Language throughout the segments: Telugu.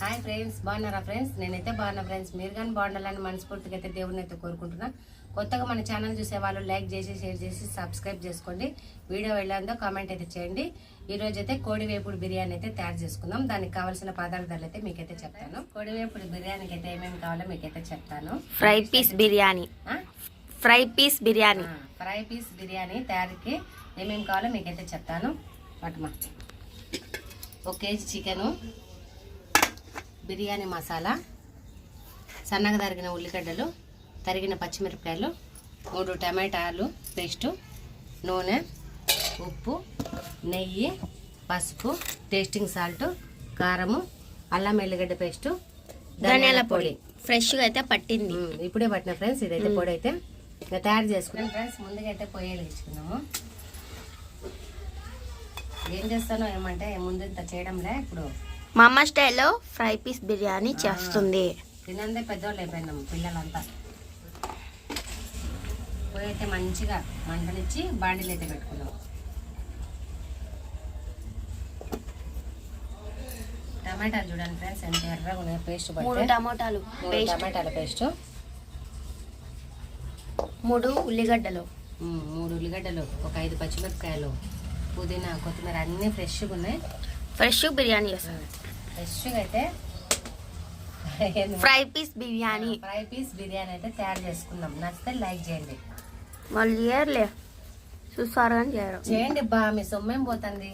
హాయ్ ఫ్రెండ్స్ బాగున్నారా ఫ్రెండ్స్? నేనైతే బాగున్నా ఫ్రెండ్స్. మీరు కానీ బాగుండాలని మనస్ఫూర్తిగా అయితే దేవుడిని అయితే కోరుకుంటున్నా. కొత్తగా మన ఛానల్ చూసే వాళ్ళు లైక్ చేసి షేర్ చేసి సబ్స్క్రైబ్ చేసుకోండి. వీడియో వెళ్ళాందో కామెంట్ అయితే చేయండి. ఈ రోజు అయితే కోడి వేపుడు బిర్యానీ అయితే తయారు చేసుకుందాం. దానికి కావాల్సిన పదార్థాలు అయితే మీకైతే చెప్తాను. కోడి వేపుడు బిర్యానీకి అయితే ఏమేమి కావాలో మీకైతే చెప్తాను. Fry piece biryani? Fry piece biryani. Fry piece biryani తయారీకి ఏమేమి కావాలో మీకైతే చెప్తాను. పట్టుమా. ఒక కేజీ చికెను. బిర్యానీ మసాలా సన్నగా తరిగిన ఉల్లిగడ్డలు తరిగిన పచ్చిమిరపకాయలు మూడు టమాటాలు పేస్టు నూనె ఉప్పు నెయ్యి పసుపు టేస్టింగ్ సాల్ట్ కారము అల్లం ఎల్లిగడ్డ పేస్టు ధనియాల పొడి. ఫ్రెష్గా అయితే పట్టింది. ఇప్పుడే పట్టిన ఫ్రెండ్స్ ఇదైతే పొడి అయితే ఇంకా తయారు చేసుకున్నాం ఫ్రెండ్స్ ముందుగా అయితే పొయ్యి వెలిగించుకున్నాము ఏం చేస్తానో ఏమంటే ముందు ఇంత చేయడంలే ఇప్పుడు మా అమ్మ స్టైల్లో ఫ్రై పీస్ బిర్యానీ చేస్తుంది. తినందే పెద్దోళ్ళు అయిపోయినాము పిల్లలంతా. పొయ్యి అయితే మంచిగా మంటనిచ్చి బాండీలు అయితే పెట్టుకున్నాం. టమాటాలు చూడండి ఫ్రెండ్స్ ఎంత ఎర్రగా ఉన్నాయి పేస్ట్ మూడు టమోటాలు టమాటాల పేస్ట్. మూడు ఉల్లిగడ్డలు. మూడు ఉల్లిగడ్డలు ఒక ఐదు పచ్చిమిరపకాయలు పుదీనా కొత్తిమీర అన్నీ ఫ్రెష్గా ఉన్నాయి. ఫ్రెష్ బిర్యానీ చేస్తుంది ఫ్రెష్గా అయితే fry piece biryani. Fry piece biryani అయితే తయారు చేసుకుందాం. నచ్చితే లైక్ చేయండి. వాళ్ళు చేయరులే. చూస్తారు కానీ చేయరు. చేయండి బా మీ సొమ్మేం పోతుంది?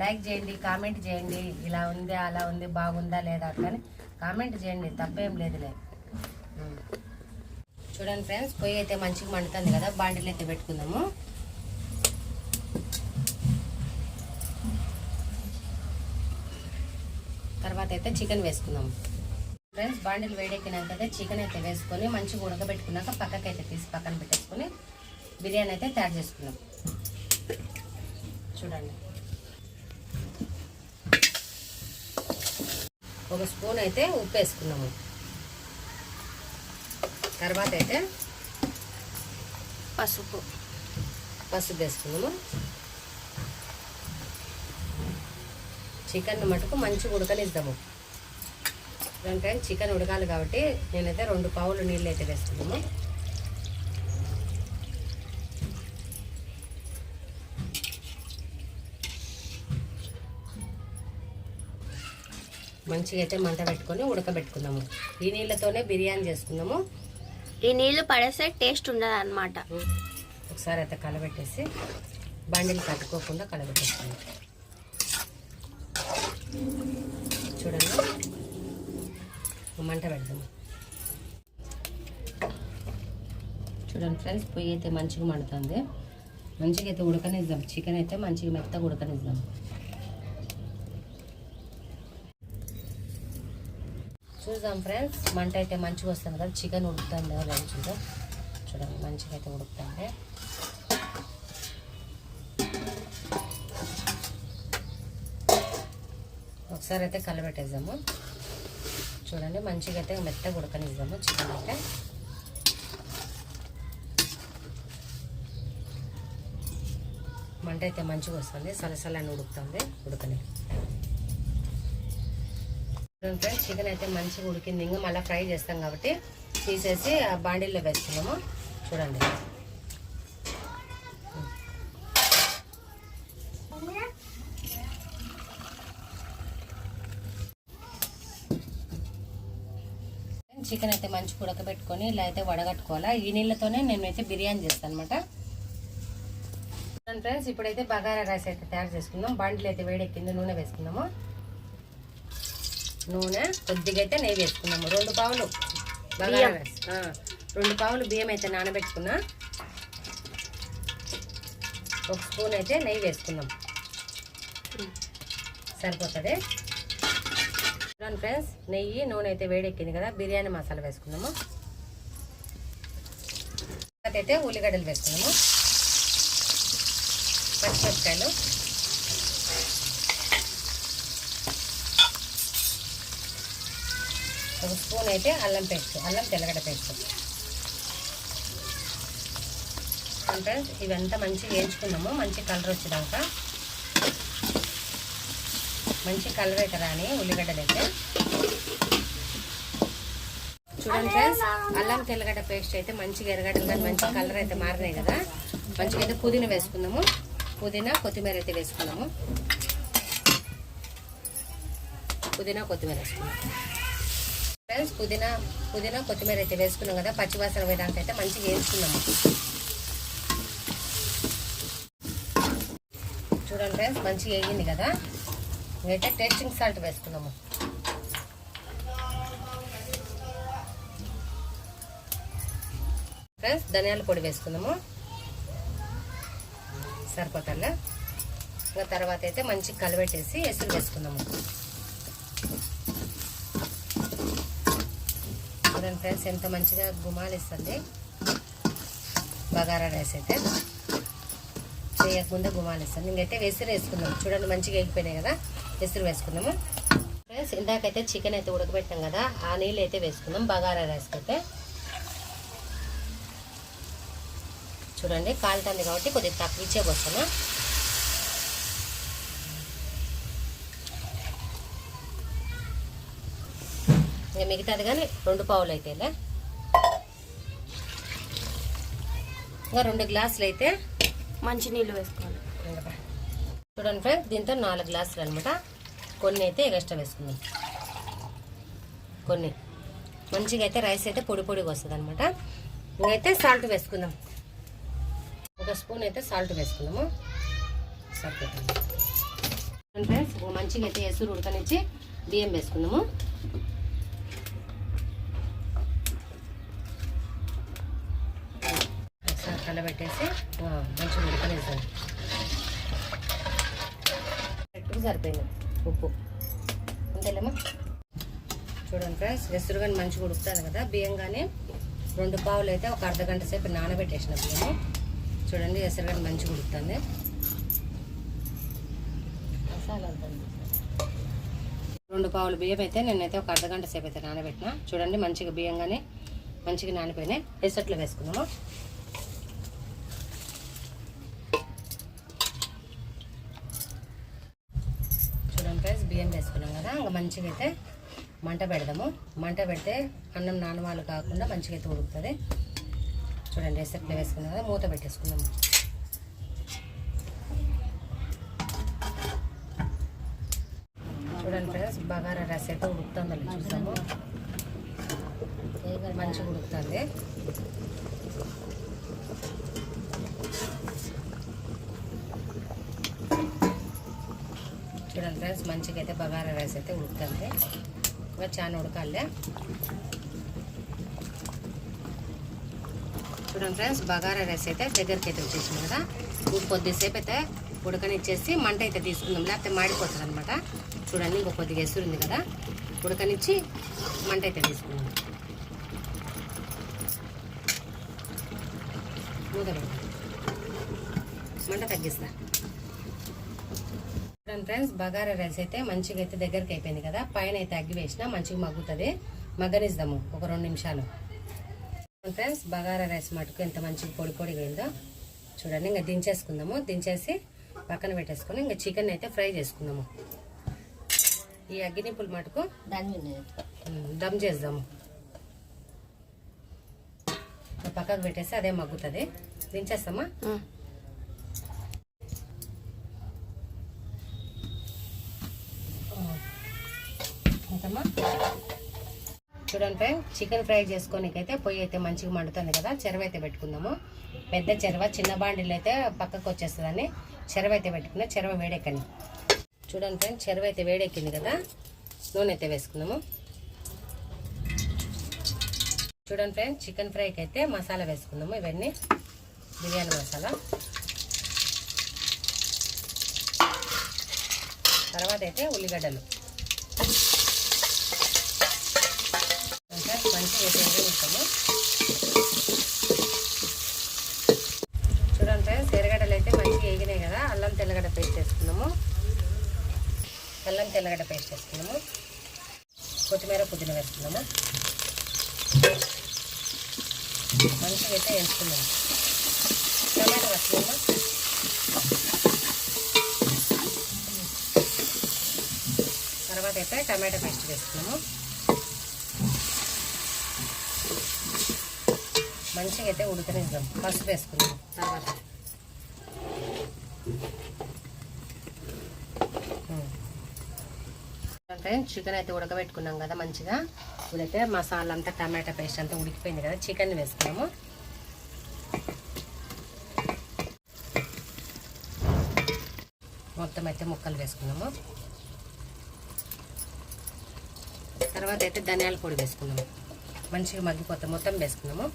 లైక్ చేయండి కామెంట్ చేయండి. ఇలా ఉంది అలా ఉంది బాగుందా లేదా అట్లని కామెంట్ చేయండి. తప్పేం లేదులే. చూడండి ఫ్రెండ్స్ పొయ్యి అయితే మంచిగా మండుతుంది కదా బాండిలు అయితే పెట్టుకుందాము. తర్వాత అయితే చికెన్ వేసుకుందాం. ఫ్రెండ్స్ బాండిలు వేడెక్కినాక అయితే చికెన్ అయితే వేసుకొని మంచిగా ఉడకబెట్టుకున్నాక పక్కకి అయితే తీసి పక్కన పెట్టేసుకొని బిర్యానీ అయితే తయారు చేసుకున్నాం చూడండి. ఒక స్పూన్ అయితే ఉప్పు వేసుకున్నాము తర్వాత అయితే పసుపు. పసుపు వేసుకున్నాము చికెన్ మటుకు మంచిగా ఉడకనిద్దాము. దానిపై చికెన్ ఉడకాలి కాబట్టి నేనైతే రెండు పావులు నీళ్ళు అయితే వేసుకున్నాము మంచిగా అయితే మంట పెట్టుకొని ఉడకబెట్టుకుందాము. ఈ నీళ్ళతోనే బిర్యానీ చేసుకుందాము. ఈ నీళ్ళు పడేస్తే టేస్ట్ ఉండదు అనమాట ఒకసారి అయితే కలబెట్టేసి బండిలు కట్టుకోకుండా కలబెట్టేస్తాను చూడండి. మంట పెడదాము చూడండి ఫ్రెండ్స్ పొయ్యి అయితే మంచిగా మండుతుంది. మంచిగా అయితే ఉడకనిద్దాం. చికెన్ అయితే మంచిగా మెత్తగా ఉడకనిద్దాం. చూద్దాం ఫ్రెండ్స్ మంట అయితే మంచిగా వస్తుంది కదా చికెన్ ఉడుకుతుంది కదా చూద్దాం. చూడండి మంచిగా అయితే ఉడుకుతుంది. ఒకసారి అయితే కలబెట్టేద్దాము. చూడండి మంచిగా అయితే మెత్తగా ఉడకనిద్దాము చికెన్ అయితే. మంట అయితే మంచిగా వస్తుంది. సలసలని ఉడుకుతుంది ఉడకని. ఫ్రెండ్స్ చికెన్ అయితే మంచిగా ఉడికింది. ఇంకా మళ్ళీ ఫ్రై చేస్తాం కాబట్టి తీసేసి ఆ బాండీల్లో వేస్తున్నాము. చూడండి. చికెన్ అయితే మంచిగా ఉడకబెట్టుకొని ఇలా అయితే వడగట్టుకోవాలా. ఈ నీళ్ళతోనే నేను అయితే బిర్యానీ చేస్తాను అనమాట ఫ్రెండ్స్ ఇప్పుడైతే బగారా రైస్ అయితే తయారు చేసుకుందాం. బాండీలు అయితే వేడెక్కింది నూనె వేసుకుందాము. నూనె కొద్దిగా అయితే నెయ్యి వేసుకున్నాము రెండు పావులు బగారా రైస్. రెండు పావులు బియ్యం అయితే నానబెట్టుకున్నా. ఒక స్పూన్ అయితే నెయ్యి వేసుకున్నాం సరిపోతుంది? చూడండి ఫ్రెండ్స్ నెయ్యి నూనె అయితే వేడెక్కింది కదా బిర్యానీ మసాలా వేసుకున్నాము తర్వాత అయితే ఉల్లిగడ్డలు వేసుకున్నాము పచ్చిమిరపకాయలు. ఒక స్పూన్ అయితే అల్లం పేస్ట్ అల్లం తెల్లగడ్డ పేస్ట్. ఫ్రెండ్స్ ఇవంతా మంచిగా వేయించుకున్నాము మంచి కలర్ వచ్చేదాకా. మంచి కలర్ కదా అని ఉల్లిగడ్డలు అయితే చూడండి ఫ్రెండ్స్ అల్లం తెల్లగడ్డ పేస్ట్ అయితే మంచిగా ఎరగడ్డలు కానీ మంచి కలర్ అయితే మారినాయి కదా. మంచిగా అయితే పుదీనా వేసుకుందాము. పుదీనా కొత్తిమీర అయితే వేసుకుందాము. పుదీనా కొత్తిమీర వేసుకుందాం ఫ్రెండ్స్ పుదీనా పుదీనా కొత్తిమీర అయితే వేసుకున్నాం కదా పచ్చివాసన వేయడానికి అయితే మంచిగా వేసుకున్నాము చూడండి ఫ్రెండ్స్ మంచిగా వేగింది కదా. అయితే టేస్టింగ్ సాల్ట్ వేసుకున్నాము ఫ్రెండ్స్ ధనియాల పొడి వేసుకుందాము. సరిపోతాగా ఇంకా తర్వాత అయితే మంచిగా కలబెట్టేసి ఎసులు వేసుకున్నాము చూడండి ఫ్రెండ్స్ ఎంత మంచిగా గుమాలిస్తుంది బగారా రైస్ అయితే. చేయకముందే గుమాలిస్తుంది ఇంకైతే ఎసురు వేసుకుందాం. చూడండి మంచిగా ఎగిపోయినాయి కదా. ఎసురు వేసుకుందాము. ఫ్రెండ్స్ ఇందాకైతే చికెన్ అయితే ఉడకబెట్టాం కదా ఆ నీళ్ళు అయితే వేసుకుందాం బగారా రైస్కి అయితే. చూడండి కాలుతుంది కాబట్టి కొద్దిగా తక్కువ ఇచ్చే పోస్తాను ఇంకా మిగతాది కానీ రెండు పావులు అయితేలే ఇంకా రెండు గ్లాసులు అయితే మంచి నీళ్ళు వేసుకోవాలి. చూడండి ఫ్రెండ్స్ దీంతో నాలుగు గ్లాసులు అనమాట కొన్ని అయితే ఎక్స్ట్రా వేసుకుందాం. కొన్ని. మంచిగా అయితే రైస్ అయితే పొడి పొడిగా వస్తుంది అనమాట ఇంకైతే సాల్ట్ వేసుకుందాం. ఒక స్పూన్ అయితే సాల్ట్ వేసుకుందాము. సరిపోతుంది. ఫ్రెండ్స్ మంచిగా అయితే ఎసురు ఉడకనిచ్చి బియ్యం వేసుకుందాము. ఒకసారి కలబెట్టేసి మంచిగా ఉడకనేసాను సరిపోయింది. ఉప్పు. అంతేలేమా చూడండి ఫ్రెండ్స్ ఎసురు కానీ మంచిగా ఉడుకుతుంది కదా. బియ్యం కానీ రెండు పావులు అయితే ఒక అర్ధ గంట సేపు నానబెట్టేసిన బియ్యం చూడండి ఎసరు కానీ మంచిగా ఉడుకుతుంది. రెండు పావులు బియ్యం అయితే నేనైతే ఒక అర్ధ గంట సేపు అయితే నానబెట్టిన. చూడండి మంచిగా బియ్యం కానీ మంచిగా నానిపోయినాయి. ఎసట్లో వేసుకున్నాము? చూడండి బియ్యం వేసుకున్నాం కదా ఇంకా మంచిగా అయితే మంట పెడదాము. మంట పెడితే అన్నం నానవాళ్ళు కాకుండా మంచిగా అయితే ఉడుకుతుంది. చూడండి ఎసట్లో వేసుకున్నాం కదా మూత పెట్టేసుకుందాము చూడండి ఫ్రెండ్స్ బగారా రైస్ అయితే ఉడుకుతుందో చూసాము. మంచిగా ఉడుకుతుంది. చూడండి ఫ్రెండ్స్ మంచిగా అయితే బగారా రైస్ అయితే ఉడుకుతుంది. ఇంకా చాలా ఉడకాలే. చూడండి ఫ్రెండ్స్ బగారా రైస్ అయితే దగ్గరికి అయితే వచ్చేసింది కదా. ఇప్పుడు కొద్దిసేపు అయితే ఉడకనిచ్చేసి మంట అయితే తీసుకుందాం. లేకపోతే మాడిపోతుంది అనమాట చూడండి ఇంకో కొద్దిగా ఎసురు ఉంది కదా. ఉడకనిచ్చి మంట అయితే తీసుకుందాం. మూత మంట తగ్గిస్తా. ఫ్రెండ్స్ బగారా రైస్ అయితే మంచిగా అయితే దగ్గరికి అయిపోయింది కదా. పైన అయితే అగ్గి వేసిన మంచిగా మగ్గుతుంది. మగ్గనిద్దాము ఒక రెండు నిమిషాలు. ఫ్రెండ్స్ బగారా రైస్ మటుకు ఎంత మంచిగా పొడి పొడిగా అయిందో చూడండి. ఇంకా దించేసుకుందాము. దించేసి పక్కన పెట్టేసుకొని ఇంకా చికెన్ అయితే ఫ్రై చేసుకుందాము. ఈ అగ్గినిప్పులు మటుకు దమ్ చేద్దాము. పక్కకు పెట్టేసి అదే మగ్గుతుంది. దించేస్తామా? ఎంతమ్మా చూడండి ఫ్రెండ్ చికెన్ ఫ్రై చేసుకోనికైతే పొయ్యి అయితే మంచిగా మండుతుంది కదా చెరవ అయితే పెట్టుకుందాము. పెద్ద చెరవ చిన్న బాండీలు అయితే పక్కకు వచ్చేస్తుందని చెరవ అయితే పెట్టుకున్నా చెరవ వేడెక్కని. చూడండి ఫ్రెండ్ చెరవ అయితే వేడెక్కింది కదా నూనె అయితే వేసుకుందాము. చూడండి ఫ్రెండ్ చికెన్ ఫ్రైకి అయితే మసాలా వేసుకుందాము ఇవన్నీ. బిర్యానీ మసాలా. తర్వాత అయితే ఉల్లిగడ్డలు. ఇంకా మంచిగా ఉంటాము చూడండి ఫ్రెండ్స్ ఎర్రగడ్డలు అయితే మంచిగా వేగినాయి కదా అల్లం తెల్లగడ్డ పేస్ట్ వేసుకున్నాము అల్లం తెల్లగడ్డ పేస్ట్ వేసుకున్నాము కొత్తిమీర పుదీనా వేసుకున్నాము. మంచిగా అయితే వేసుకున్నాము. టమాటా వేసుకున్నాము? తర్వాత అయితే టమాటా పేస్ట్ వేసుకున్నాము మంచిగా అయితే ఉడకనిద్దాం పసుపు వేసుకుందాం తర్వాత. ఫ్రెండ్స్ చికెన్ అయితే ఉడకబెట్టుకున్నాం కదా మంచిగా. ఇప్పుడైతే మసాలా అంతా టమాటా పేస్ట్ అంతా ఉడికిపోయింది కదా చికెన్ వేసుకున్నాము. మొత్తం అయితే ముక్కలు వేసుకున్నాము. తర్వాత అయితే ధనియాల పొడి వేసుకున్నాము. మంచిగా మగ్గిపోతాం మొత్తం వేసుకున్నాము.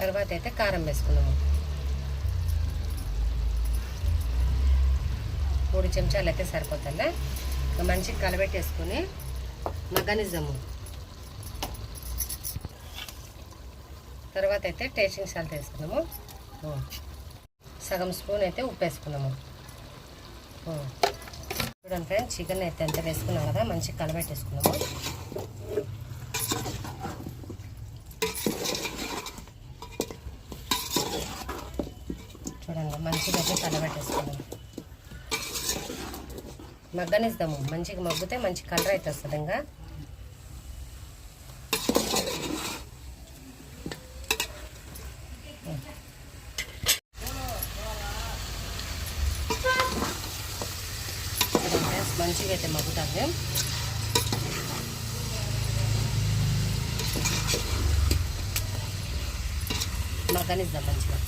తర్వాత అయితే కారం వేసుకున్నాము మూడు చెంచాలు అయితే సరిపోతుందా మంచిగా కలబెట్టేసుకుని మగనిజము తర్వాత అయితే టేస్టింగ్ సాల్ట్ వేసుకున్నాము సగం స్పూన్ అయితే ఉప్పు వేసుకున్నాము చూడండి ఫ్రెండ్స్ చికెన్ అయితే ఎంత వేసుకున్నాం కదా మంచిగా కలబెట్టేసుకున్నాము. చూడండి మంచిగా అయితే కలబెట్టేసుకున్నాము మగ్గనిస్తాము మంచిగా మగ్గితే మంచి కలర్ అయితే వస్తుంది ఇంకా. మంచిగా అయితే మగ్గుతుంది మగ్గనిద్దాం మంచిగా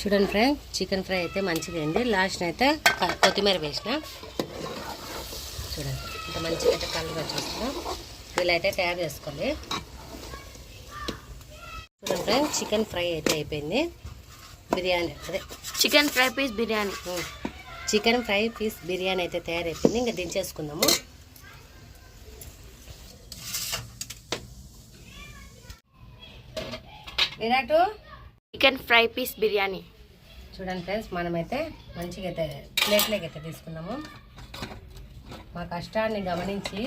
చూడండి ఫ్రెండ్ చికెన్ ఫ్రై అయితే మంచిగా అయింది లాస్ట్ అయితే కొత్తిమీర వేసిన చూడండి ఇంత మంచిగా అయితే కలర్ వచ్చేస్తున్నాం అయితే తయారు చేసుకోండి చూడండి ఫ్రెండ్ చికెన్ ఫ్రై అయితే అయిపోయింది బిర్యానీ అదే chicken fry piece biryani chicken fry piece biryani అయితే తయారైపోయింది ఇంకా దించేసుకుందాము విరాటు చికెన్ ఫ్రై పీస్ బిర్యానీ. చూడండి ఫ్రెండ్స్ మనమైతే మంచిగా అయితే ప్లేట్లోకి అయితే తీసుకున్నాము. మా కష్టాన్ని గమనించి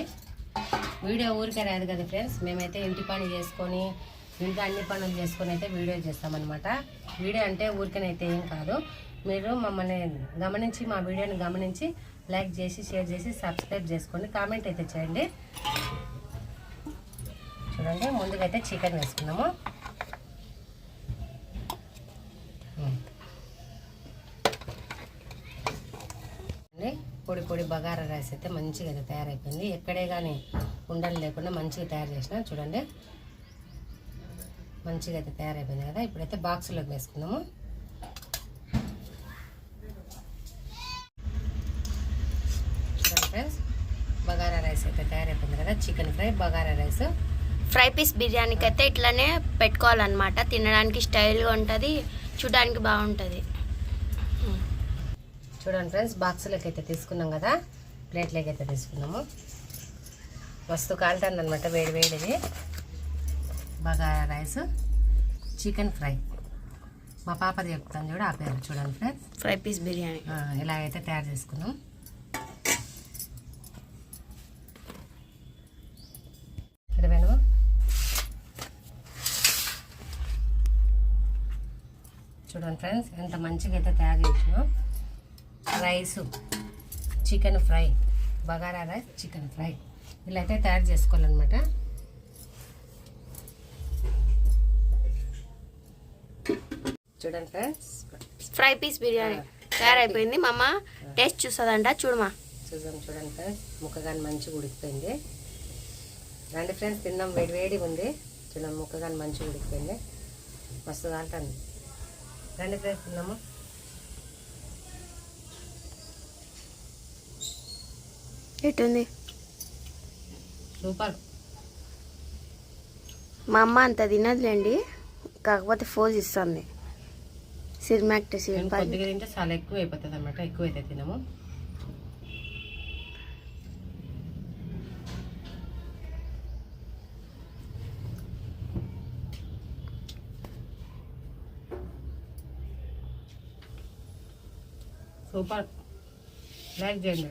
వీడియో ఊరికే రాదు కదా ఫ్రెండ్స్ మేమైతే ఇంటి పని చేసుకొని ఇంకా అన్ని పనులు చేసుకొని అయితే వీడియో చేస్తామన్నమాట. వీడియో అంటే ఊరికనైతే ఏం కాదు. మీరు మమ్మల్ని గమనించి మా వీడియోని గమనించి లైక్ చేసి షేర్ చేసి సబ్స్క్రైబ్ చేసుకోండి కామెంట్ అయితే చేయండి. చూడండి ముందుగా అయితే చికెన్ వేసుకున్నాము. పొడి పొడి బగారా రైస్ అయితే మంచిగా అయితే తయారైపోయింది. ఎక్కడే కానీ ఉండలు లేకుండా మంచిగా తయారు చేసిన చూడండి. మంచిగా అయితే తయారైపోయింది కదా. ఇప్పుడైతే బాక్స్లోకి వేసుకుందాము. ఫ్రెండ్స్ బగారా రైస్ అయితే తయారైపోయింది కదా. Chicken fry bagara rice. Fry piece బిర్యానీకి అయితే ఇట్లానే పెట్టుకోవాలన్నమాట. తినడానికి స్టైల్గా ఉంటుంది చూడడానికి బాగుంటుంది. చూడండి ఫ్రెండ్స్ బాక్సులకి అయితే తీసుకున్నాం కదా ప్లేట్లోకి అయితే తీసుకున్నాము. మస్తు కాలుతుంది అనమాట వేడి వేడిది. Bagara rice chicken fry. మా పాపది చెప్తాను చూడు ఆ పేరు చూడండి ఫ్రెండ్స్. Fry piece biryani. ఆ, ఇలాగైతే తయారు చేసుకున్నాం. చూడండి ఫ్రెండ్స్ ఎంత మంచిగా అయితే తయారు చేసినాం. Rice. Chicken fry. Bagara rice chicken fry. ఇలా అయితే తయారు చేసుకోవాలన్నమాట. చూడండి ఫ్రెండ్స్. ఫ్రై పీస్ బిర్యానీ తయారైపోయింది. మా అమ్మ టేస్ట్ చూస్తుందంట చూడమా. చూద్దాం చూడండి ఫ్రెండ్స్. ముక్కగాని మంచిగా ఉడికిపోయింది. రండి ఫ్రెండ్స్ తిన్నాం. వేడి వేడి ఉంది. చూడండి ముక్కగాని మంచిగా ఉడికిపోయింది. మస్తు కాలుతుంది. రండి ఫ్రెండ్స్ తిన్నాము? ఎటుంది? సూపర్. మా అమ్మ అంత తినదులేండి కాకపోతే ఫోజ్ ఇస్తుంది. కొద్దిగా తింటే చాలా ఎక్కువ అయిపోతుంది అనమాట ఎక్కువ అయితే తినము. సూపర్. లైక్ చేయండి.